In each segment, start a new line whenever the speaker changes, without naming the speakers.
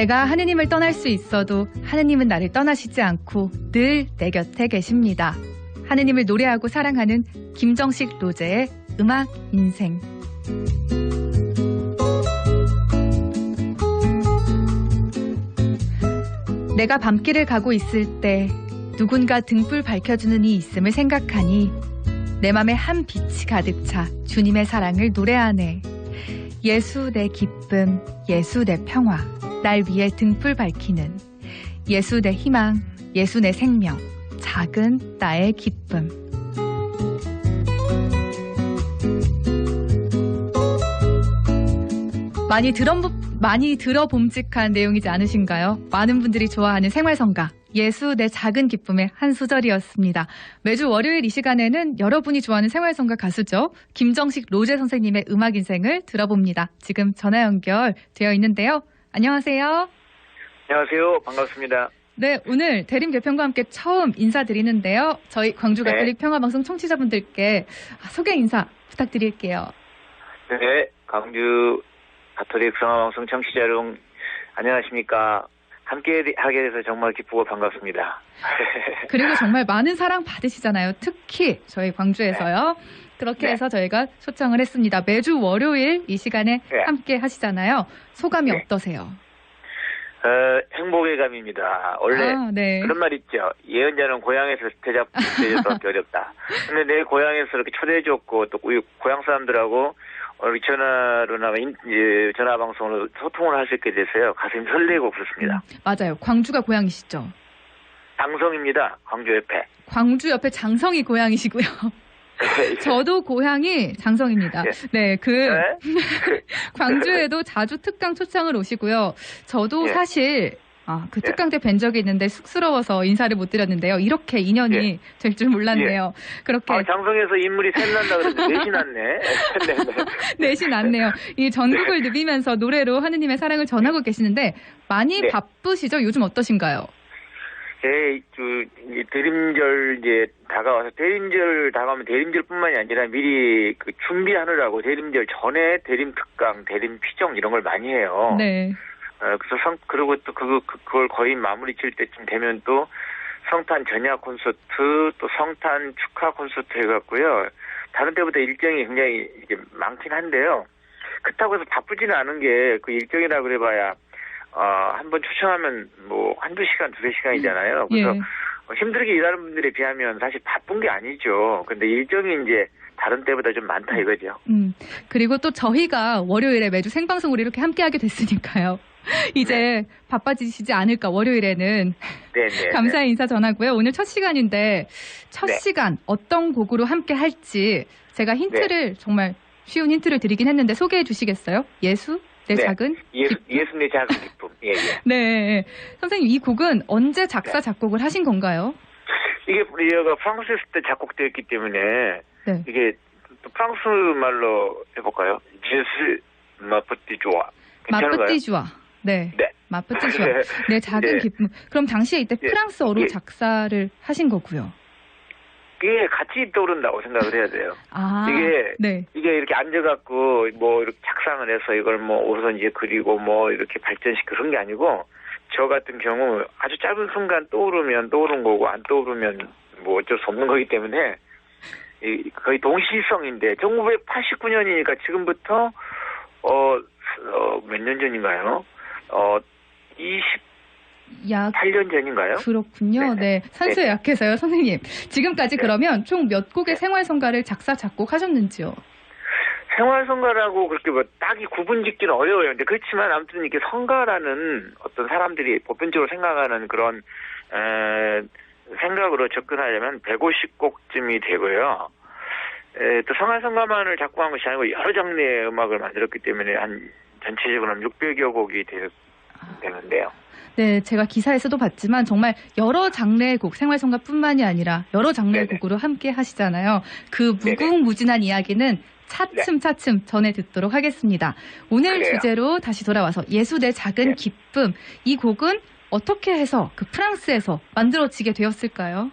내가 하느님을 떠날 수 있어도 하느님은 나를 떠나시지 않고 늘 내 곁에 계십니다. 하느님을 노래하고 사랑하는 김정식 로제의 음악 인생. 내가 밤길을 가고 있을 때 누군가 등불 밝혀주는 이 있음을 생각하니 내 맘에 한 빛이 가득 차 주님의 사랑을 노래하네. 예수 내 기쁨, 예수 내 평화, 날 위해 등불 밝히는 예수 내 희망, 예수 내 생명, 작은 나의 기쁨. 많이 들어 많이 들어봄직한 내용이지 않으신가요? 많은 분들이 좋아하는 생활성가. 예수 내 작은 기쁨의 한 소절이었습니다. 매주 월요일 이 시간에는 여러분이 좋아하는 생활성가 가수죠. 김정식 로제 선생님의 음악 인생을 들어봅니다. 지금 전화 연결되어 있는데요. 안녕하세요.
안녕하세요. 반갑습니다.
네, 오늘 대림 개편과 함께 처음 인사드리는데요. 저희 광주
네.
가톨릭 평화방송 청취자분들께 소개 인사 부탁드릴게요.
네, 광주 가톨릭 성화방송 청취자 여러분 안녕하십니까? 함께 하게 돼서 정말 기쁘고 반갑습니다.
그리고 정말 많은 사랑 받으시잖아요. 특히 저희 광주에서요. 그렇게
네.
해서 저희가 초청을 했습니다. 매주 월요일 이 시간에
네.
함께 하시잖아요. 소감이
네.
어떠세요?
어, 행복의 감입니다. 원래
아, 네.
그런 말 있죠. 예언자는 고향에서 대접되기밖에 어렵다. 근데 내 고향에서 이렇게 초대해 줬고 또 우리 고향 사람들하고 우리 전화로나 인- 이제 전화 방송으로 소통을 할 수 있게 돼서요. 가슴이 설레고 그렇습니다.
맞아요. 광주가 고향이시죠?
방송입니다. 광주 옆에.
광주 옆에 장성이 고향이시고요. 저도 고향이 장성입니다.
예.
네, 그
네?
광주에도 자주 특강 초청을 오시고요. 저도
예.
사실 아, 그
예.
특강 때 뵌 적이 있는데 쑥스러워서 인사를 못 드렸는데요. 이렇게 인연이 될줄 몰랐네요. 그렇게
아, 장성에서 인물이 셋난다 그랬는데 넷이 났네. 네, 네.
내신 않네요. 이 전국을 누비면서 노래로 하느님의 사랑을 전하고 계시는데 많이
네.
바쁘시죠? 요즘 어떠신가요?
제, 그, 대림절 이제 다가와서 대림절 다가오면 대림절뿐만이 아니라 미리 그 준비하느라고 대림절 전에 대림 특강, 대림 피정 이런 걸 많이 해요.
네.
어, 그래서 성, 그리고 또 그거, 그- 그걸 거의 마무리 칠 때쯤 되면 또 성탄 전야 콘서트, 또 성탄 축하 콘서트 해갖고요. 다른 때보다 일정이 굉장히 이게 많긴 한데요. 그렇다고 해서 바쁘지는 않은 게 그 일정이라 그래봐야 어, 한번 초청하면 뭐 한두 시간, 두세 시간이잖아요. 그래서
예.
어, 힘들게 일하는 분들에 비하면 사실 바쁜 게 아니죠. 근데 일정이 이제 다른 때보다 좀 많다 이거죠.
음. 그리고 또 저희가 월요일에 매주 생방송으로 이렇게 함께하게 됐으니까요. 이제 바빠지시지 않을까 월요일에는
네네.
감사의 인사 전하고요. 오늘 첫 시간인데 첫
네.
시간 어떤 곡으로 함께 할지 제가 힌트를 정말 쉬운 힌트를 드리긴 했는데 소개해 주시겠어요? 예수 내
네.
작은
예수, 예수님의 작은 기쁨. 예, 예.
네 선생님 이 곡은 언제 작사
네.
작곡을 하신 건가요?
이게 우리가 프랑스 있을 때 작곡되었기 때문에
네.
이게 또 프랑스 말로 해볼까요? 제스 마프티 좋아. 괜찮은가요?
마프티주아 네
네.
마프티주아 내 작은
네.
기쁨 그럼 당시에 이때
예.
프랑스어로
예.
작사를 하신 거고요.
이게 같이 떠오른다고 생각을 해야 돼요.
아
이게
네.
이게 이렇게 앉아갖고 뭐 이렇게 작상을 해서 이걸 뭐 우선 이제 그리고 뭐 이렇게 발전시 그런 게 아니고 저 같은 경우 아주 짧은 순간 떠오르면 떠오른 거고 안 떠오르면 뭐 어쩔 수 없는 거기 때문에 이 거의 동시성인데 1989년이니까 지금부터 어 몇 년 전인가요? 어 28년
약
전인가요?
그렇군요. 네.
네네.
산수에 약해서요, 선생님. 지금까지
네.
그러면 총 몇 곡의
네.
생활성가를 작사, 작곡하셨는지요?
생활성가라고 그렇게 뭐 딱히 구분 짓기는 어려워요. 근데 그렇지만 아무튼 이렇게 성가라는 어떤 사람들이 보편적으로 생각하는 그런 에, 생각으로 접근하려면 150곡쯤이 되고요. 에, 또 성화성가만을 작곡한 것이 아니고 여러 장르의 음악을 만들었기 때문에 한 전체적으로 한 600여 곡이 되, 되는데요.
네, 제가 기사에서도 봤지만 정말 여러 장르의 곡, 생활성가뿐만이 아니라 여러 장르의
네네.
곡으로 함께 하시잖아요. 그. 무궁무진한 이야기는 차츰차츰 전해 듣도록 하겠습니다. 오늘
그래요.
주제로 다시 돌아와서 예수 내 작은
네.
기쁨. 이 곡은 어떻게 해서 그 프랑스에서 만들어지게 되었을까요?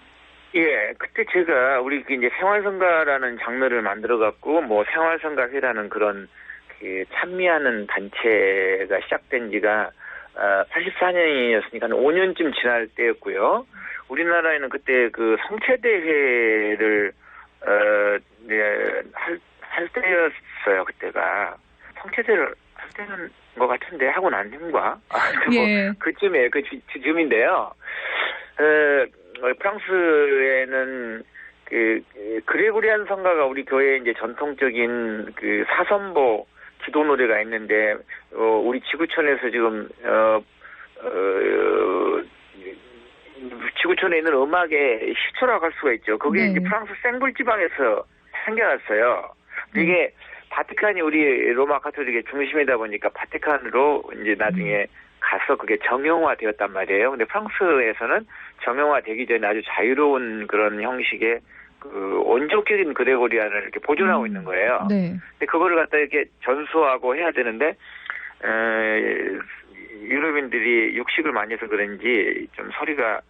예, 그때 제가 우리 그 이제 생활성가라는 장르를 만들어 갖고 뭐 생활성가회라는 그런 그 찬미하는 단체가 시작된 지가 아, 84년이었으니까 한 5년쯤 지날 때였고요. 우리나라에는 그때 그 성체대회를 어, 네, 할, 할 때였어요, 그때가. 성체대를 할 때는 것 같은데, 하고 난 후인가? 아, 뭐
예.
그쯤에, 그 주- 즈음인데요. 어, 어, 프랑스에는 그, 그 그레고리안 성가가 우리 교회의 이제 전통적인 그 사선보 기도 노래가 있는데, 어, 우리 지구촌에서 지금, 어, 어, 지구촌에 있는 음악의 시초라고 할 수가 있죠. 그게
네.
이제 프랑스 생불 지방에서 생겨났어요. 근데 이게 바티칸이 우리 로마 카톨릭의 중심이다 보니까 바티칸으로 이제 나중에 가서 그게 정형화되었단 말이에요. 근데 프랑스에서는 정형화되기 전에 아주 자유로운 그런 형식의 그 원조적인 그레고리안을 이렇게 보존하고
음.
있는 거예요.
네.
근데 그거를 갖다 이렇게 전수하고 해야 되는데 에, 유럽인들이 육식을 많이 해서 그런지 좀 소리가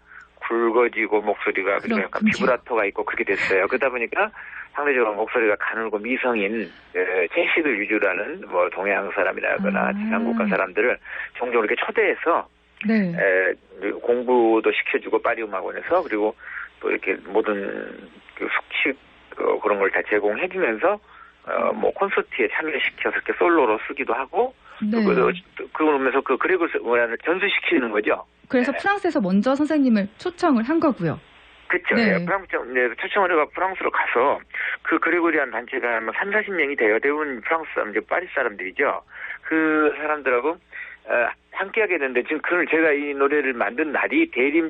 굵어지고 목소리가 그리고 약간. 비브라토가 있고 그렇게 됐어요. 그러다 보니까 상대적으로 목소리가 가늘고 미성인 에, 채식을 위주로 하는 뭐 동양 사람이라거나
아.
지상국가 사람들을 종종 이렇게 초대해서
네.
에, 공부도 시켜주고 파리음학원에서 그리고 또 이렇게 모든 그 숙식 어, 그런 걸 다 제공해주면서 어, 뭐 콘서트에 참여시켜서 이렇게 솔로로 쓰기도 하고
네.
그, 그러면서 그 그렉을 전수시키는 거죠.
그래서 프랑스에서 먼저 선생님을 초청을 한 거고요.
그렇죠.
네.
예, 프랑스 네, 초청을 해가 프랑스로 가서 그 그레고리안 단체가 아마 3, 40명이 돼요. 대부분 프랑스 사람, 이제 파리 사람들이죠. 그 사람들하고 어, 함께 하게 됐는데 지금 그걸 제가 이 노래를 만든 날이 대림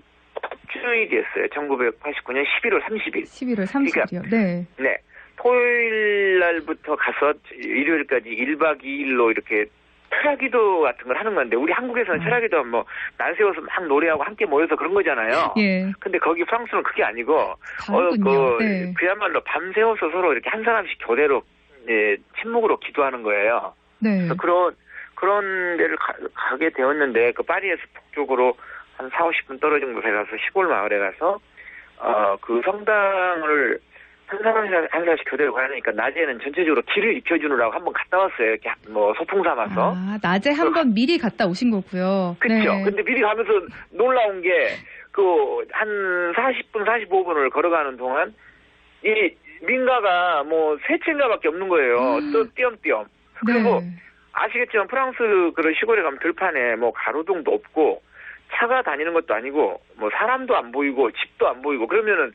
주일이었어요. 1989년 11월 30일.
11월 30일이요. 네.
네. 토요일 날부터 가서 일요일까지 1박 2일로 이렇게 철야기도 같은 걸 하는 건데 우리 한국에서는
아.
철야기도 뭐날 세워서 막 노래하고 함께 모여서 그런 거잖아요.
예.
근데 거기 프랑스는 그게 아니고
다르군요.
어, 그,
네.
그야말로 밤새워서 서로 이렇게 한 사람씩 교대로 예, 침묵으로 기도하는 거예요.
네.
그래서 그런 그런 데를 가, 게 되었는데 그 파리에서 북쪽으로 한 4, 50분 떨어진 곳에 가서 시골 마을에 가서 어 그 성당을 한 사람씩 한 사람씩 교대로 가니까 낮에는 전체적으로 길을 익혀주느라고 한번 갔다 왔어요. 이렇게 뭐 소풍 삼아서.
아, 낮에 한번 미리 갔다 오신 거고요.
그렇죠.
네.
근데 미리 가면서 놀라운 게 그 한 40분, 45분을 걸어가는 동안 이 민가가 뭐 세 채인가밖에 없는 거예요.
음.
또 띄엄띄엄.
네.
그리고 아시겠지만 프랑스 그런 시골에 가면 들판에 뭐 가로등도 없고 차가 다니는 것도 아니고 뭐 사람도 안 보이고 집도 안 보이고 그러면은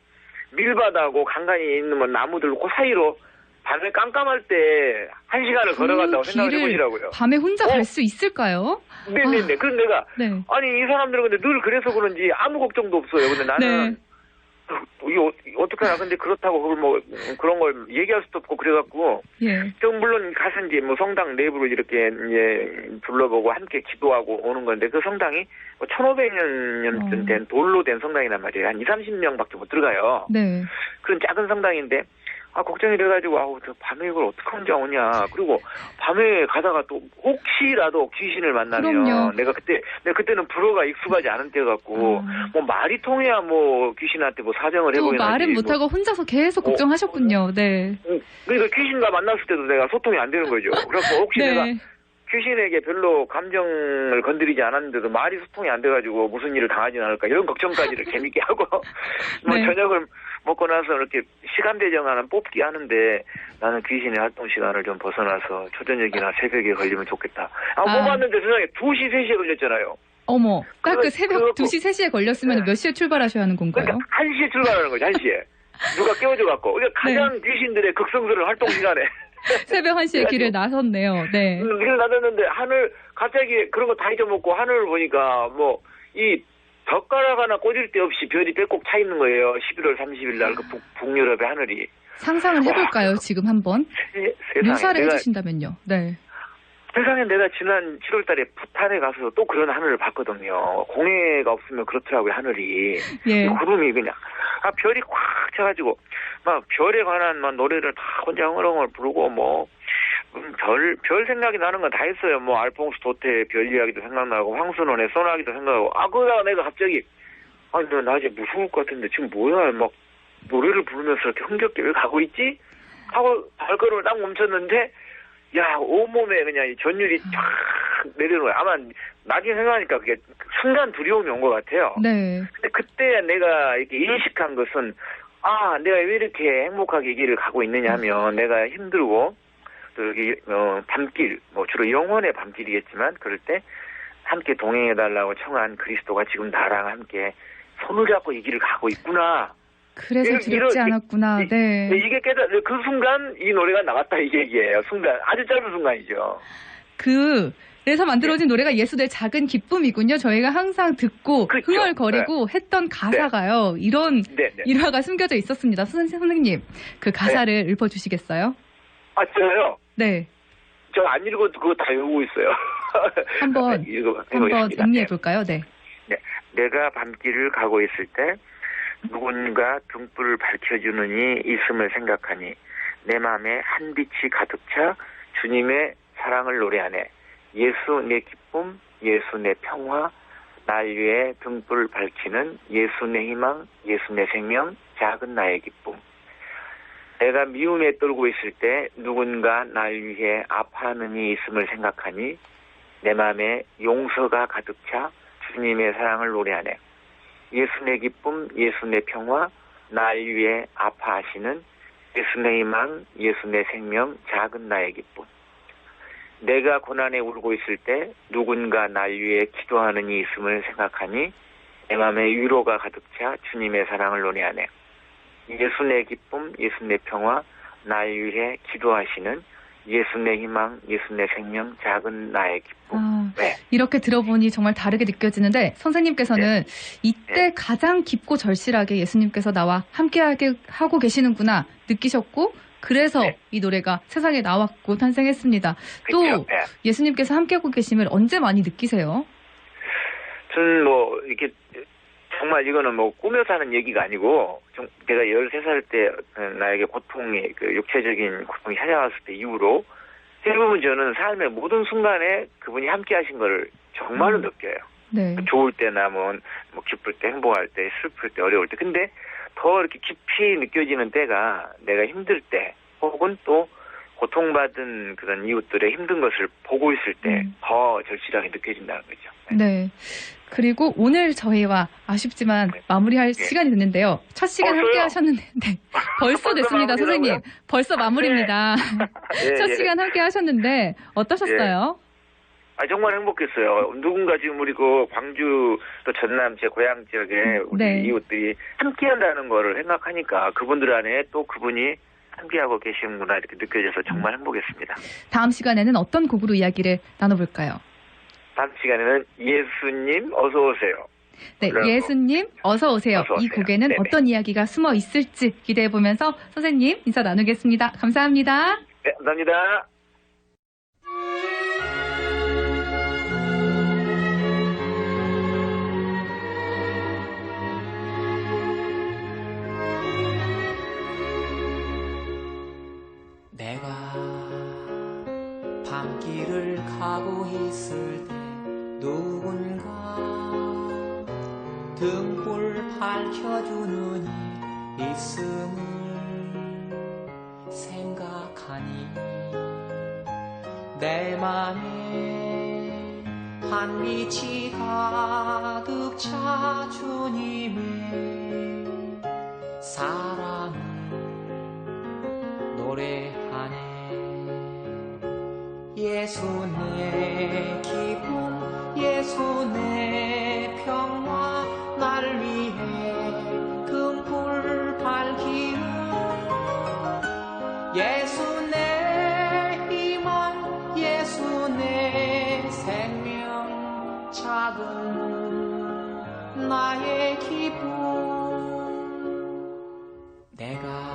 밀바다고 간간히 있는 뭐 나무들 그 사이로 밤에 깜깜할 때 한 시간을 걸어간다고
그
생각을
길을
해보시라고요.
밤에 혼자
어.
갈수 있을까요?
네네네. 그런 내가
네.
아니 이 사람들은 근데 늘 그래서 그런지 아무 걱정도 없어요. 근데 나는
네.
이거 어떡하나 근데 그렇다고 그걸 뭐 그런 걸 얘기할 수도 없고 그래갖고
예.
또 물론 가서 이제 뭐 성당 내부를 이렇게 이제 둘러보고 함께 기도하고 오는 건데 그 성당이 뭐 1,500년
어.
된 돌로 된 성당이란 말이에요. 한 2, 30명밖에 못 들어가요.
네.
그런 작은 성당인데 아 걱정이 돼가지고 아우 저 밤에 이걸 어떻게 혼자 오냐 그리고 밤에 가다가 또 혹시라도 귀신을 만나면
그럼요.
내가 그때 내가 그때는 불어가 익숙하지 않은 때갖고
아.
뭐 말이 통해야 뭐 귀신한테 뭐 사정을
또
해보긴
말은
하지.
못하고 혼자서 계속
어.
걱정하셨군요. 네.
뭐, 그러니까 귀신과 만났을 때도 내가 소통이 안 되는 거죠. 그래서 혹시 내가
네.
귀신에게 별로 감정을 건드리지 않았는데도 말이 소통이 안 돼가지고 무슨 일을 당하진 않을까 이런 걱정까지를 재밌게 하고 뭐
네.
저녁을 먹고 나서 이렇게 시간 대정하는 뽑기 하는데 나는 귀신의 활동 시간을 좀 벗어나서 초저녁이나 새벽에 걸리면 좋겠다. 아,
아.
뽑았는데 세상에 2시, 3시에 걸렸잖아요.
어머, 딱 그 새벽
그래갖고-
2시, 3시에 걸렸으면
네.
몇 시에 출발하셔야 하는 건가요?
그러니까 1시에 출발하는 거죠, 1시에. 누가 깨워줘 갖고. 그러니까 가장 귀신들의 극성스러운 활동 시간에.
새벽 1시에 길을 나섰네요. 네.
음, 길을 나섰는데 하늘 갑자기 그런 거 다 잊어먹고 하늘을 보니까 뭐 이 젓가락 하나 꽂을 데 없이 별이 빼곡 차 있는 거예요. 11월 30일 날 그 북유럽의 하늘이.
상상을 해볼까요, 지금 한번?
세, 세상에
묘사를
내가
해주신다면요. 네.
세상에 내가 지난 7월 달에 푸탄에 가서 또 그런 하늘을 봤거든요. 공해가 없으면 그렇더라고요, 하늘이.
예.
구름이 그냥 아 별이 꽉 차가지고 막 별에 관한 막 노래를 다 혼자 흥얼흥얼 부르고 뭐 음, 별, 별 생각이 나는 건 다 했어요. 뭐, 알퐁스 도테의 별 이야기도 생각나고, 황순원의 소나기도 생각나고, 아, 그러다가 내가 갑자기, 아니, 너 낮에 무서울 것 같은데, 지금 뭐야, 막, 노래를 부르면서 이렇게 흥겹게 왜 가고 있지? 하고 발걸음을 딱 멈췄는데, 야, 온몸에 그냥 이 전율이 쫙 내려놓아요. 아마 나중에 생각하니까 그게 순간 두려움이 온 것 같아요.
네.
근데 그때 내가 이렇게 인식한 것은 아 내가 왜 이렇게 행복하게 이 길을 가고 있느냐 하면 내가 힘들고 또 여기 어, 밤길 뭐 주로 영혼의 밤길이겠지만 그럴 때 함께 동행해 달라고 청한 그리스도가 지금 나랑 함께 손을 잡고 이 길을 가고 있구나.
그래서 두렵지 않았구나.
이-
네.
이게 깨달 그 순간 이 노래가 나왔다 이 얘기예요. 순간 아주 짧은 순간이죠.
그 그래서 만들어진 노래가 예수의 작은 기쁨이군요. 저희가 항상 듣고
그렇죠.
흥얼거리고 했던 가사가요. 이런
네, 네.
일화가 숨겨져 있었습니다. 선생, 선생님, 그 가사를 읊어주시겠어요?
아 저요.
네.
저 안 읽어도 그거 다 외우고 있어요.
한번,
읽어,
한번
읽어보겠습니다.
음미해 볼까요? 네.
내가 밤길을 가고 있을 때 누군가 등불을 밝혀주는 이 있음을 생각하니 내 마음에 한 빛이 가득 차 주님의 사랑을 노래하네. 예수 내 기쁨, 예수 내 평화, 날 위해 등불을 밝히는 예수 내 희망, 예수 내 생명, 작은 나의 기쁨. 내가 미움에 떨고 있을 때 누군가 날 위해 아파하는 이 있음을 생각하니 내 마음에 용서가 가득 차 주님의 사랑을 노래하네. 예수 내 기쁨, 예수 내 평화, 날 위해 아파하시는 예수 내 희망, 예수 내 생명, 작은 나의 기쁨. 내가 고난에 울고 있을 때 누군가 날 위해 기도하는 이 있음을 생각하니 내 마음에 위로가 가득 차 주님의 사랑을 노래하네. 예수 내 기쁨, 예수 내 평화, 날 위해 기도하시는 예수 내 희망, 예수 내 생명, 작은 나의 기쁨.
아,
네.
이렇게 들어보니 정말 다르게 느껴지는데 선생님께서는 이때
네.
가장 깊고 절실하게 예수님께서 나와 함께하게 하고 계시는구나 느끼셨고 그래서
네.
이 노래가 세상에 나왔고 탄생했습니다. 또
그렇죠. 네.
예수님께서 함께하고 계심을 언제 많이 느끼세요?
저는 뭐 이렇게 정말 이거는 뭐 꾸며서 하는 얘기가 아니고 좀 내가 13살 때 나에게 고통이 그 육체적인 고통이 찾아왔을 때 이후로 대부분 저는 삶의 모든 순간에 그분이 함께 하신 걸 정말로
음.
느껴요.
네.
좋을 때나 뭐, 뭐 기쁠 때 행복할 때 슬플 때 어려울 때 근데 더 이렇게 깊이 느껴지는 때가 내가 힘들 때 혹은 또 고통받은 그런 이웃들의 힘든 것을 보고 있을 때
음.
더 절실하게 느껴진다는 거죠.
네. 그리고 오늘 저희와 아쉽지만
네.
마무리할
네.
시간이 됐는데요. 첫 시간
벌써요?
함께 하셨는데 네. 벌써 됐습니다, 선생님. 벌써 마무리입니다.
예,
첫
예.
시간 함께 하셨는데 어떠셨어요?
아 정말 행복했어요. 누군가 지금 우리 그 광주 또 전남 제 고향 지역에 우리
네.
이웃들이 함께한다는 거를 생각하니까 그분들 안에 또 그분이 함께하고 계시는구나 이렇게 느껴져서 정말 행복했습니다.
다음 시간에는 어떤 곡으로 이야기를 나눠볼까요?
다음 시간에는 예수님 어서 오세요.
네. 예수님 어서 오세요.
어서
이
오세요.
곡에는
네네.
어떤 이야기가 숨어 있을지 기대해 보면서 선생님 인사 나누겠습니다. 감사합니다.
네, 감사합니다.
맘에 한 빛이 가득 차 주님의 사랑을 노래하네. 예수 내 기쁨 예수 내 내가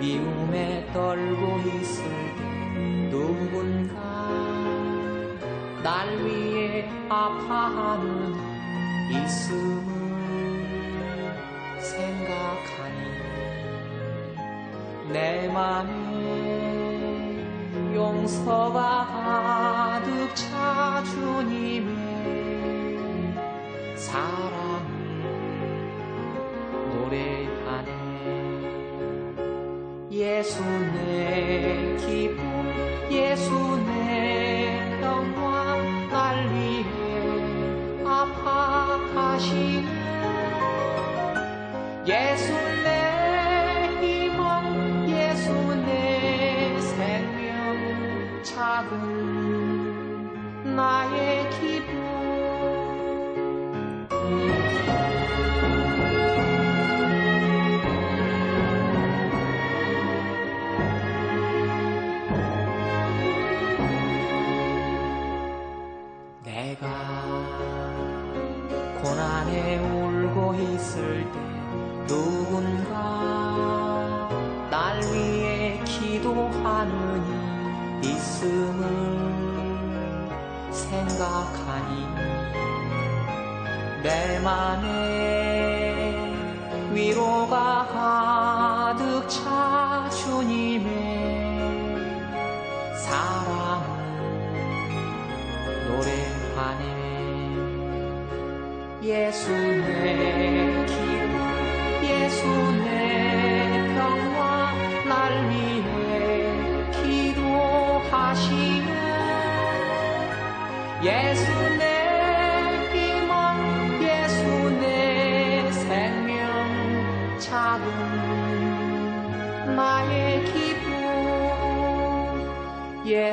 미움에 떨고 있을 때 누군가 날 위해 아파하는 있음을 생각하니 내 맘에 용서가 가득 차 주님의 사랑 내 기쁨 예수 내 맘에 위로가 가득 차 주님의 사랑을 노래하네. 예수 내 기쁨 예수 내 평화 날 위해 기도하시네. 예수 예